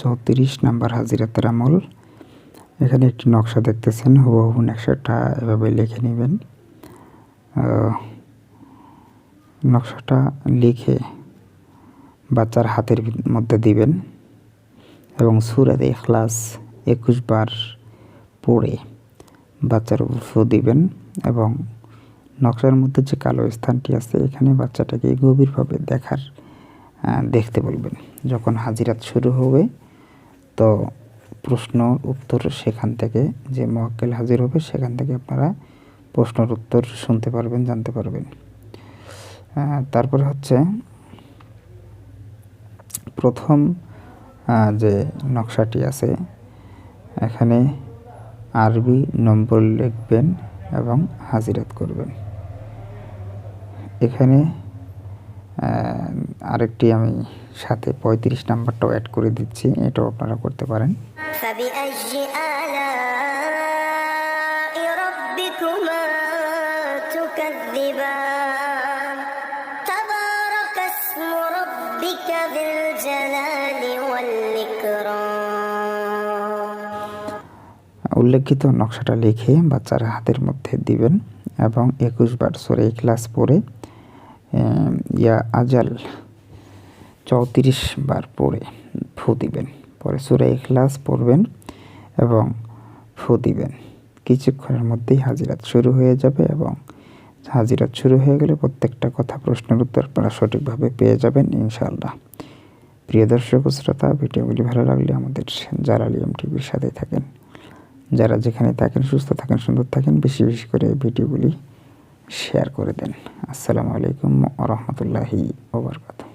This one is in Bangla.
চৌত্রিশ নাম্বার হাজিরাতের আমল। এখানে একটি নকশা দেখতেছেন, হুবহু নকশাটা এভাবে লিখে নেবেন। নকশাটা লিখে বাচ্চার হাতের মধ্যে দিবেন এবং সুরাত ইখলাস একুশ বার পড়ে বাচ্চার উপর দিবেন এবং নকশার মধ্যে যে কালো স্থানটি আছে, এখানে বাচ্চাটাকে গভীরভাবে দেখার দেখতে বলবেন। যখন হাজিরাত শুরু হবে তো প্রশ্ন উত্তর সেখান থেকে যে মক্কেল হাজির হবে, সেখান থেকে আপনারা প্রশ্নের উত্তর শুনতে পারবেন, জানতে পারবেন। তারপরে হচ্ছে, প্রথম যে নকশাটি আছে, এখানে আরবি নম্বর লিখবেন এবং হাজিরাত করবেন। এখানে আরেকটি আমি সাথে পঁয়ত্রিশ নাম্বারটাও অ্যাড করে দিচ্ছি এটাও আপনারা করতে পারেন। উল্লেখিত নকশাটা লিখে বাচ্চার হাতের মধ্যে দিবেন এবং একুশ বার সরে ক্লাস পরে ইয়া আজাল চৌত্রিশ বার পড়ে, ফু দিবেন। পরে সুরে ইখলাস পড়বেন এবং ফু দিবেন। কিছুক্ষণের মধ্যেই হাজিরাত শুরু হয়ে যাবে এবং হাজিরাত শুরু হয়ে গেলে প্রত্যেকটা কথা প্রশ্নের উত্তর আপনারা সঠিকভাবে পেয়ে যাবেন ইনশাআল্লাহ। প্রিয় দর্শক শ্রোতা, ভিডিওগুলি ভালো লাগলে আমাদের জালালি এম টিভির সাথে থাকেন। যারা যেখানে থাকেন, সুস্থ থাকেন, সুন্দর থাকেন, বেশি বেশি করে ভিডিওগুলি শেয়ার করে দেন। আসসালামু আলাইকুম রহমতুল্লাহি ওবরকাত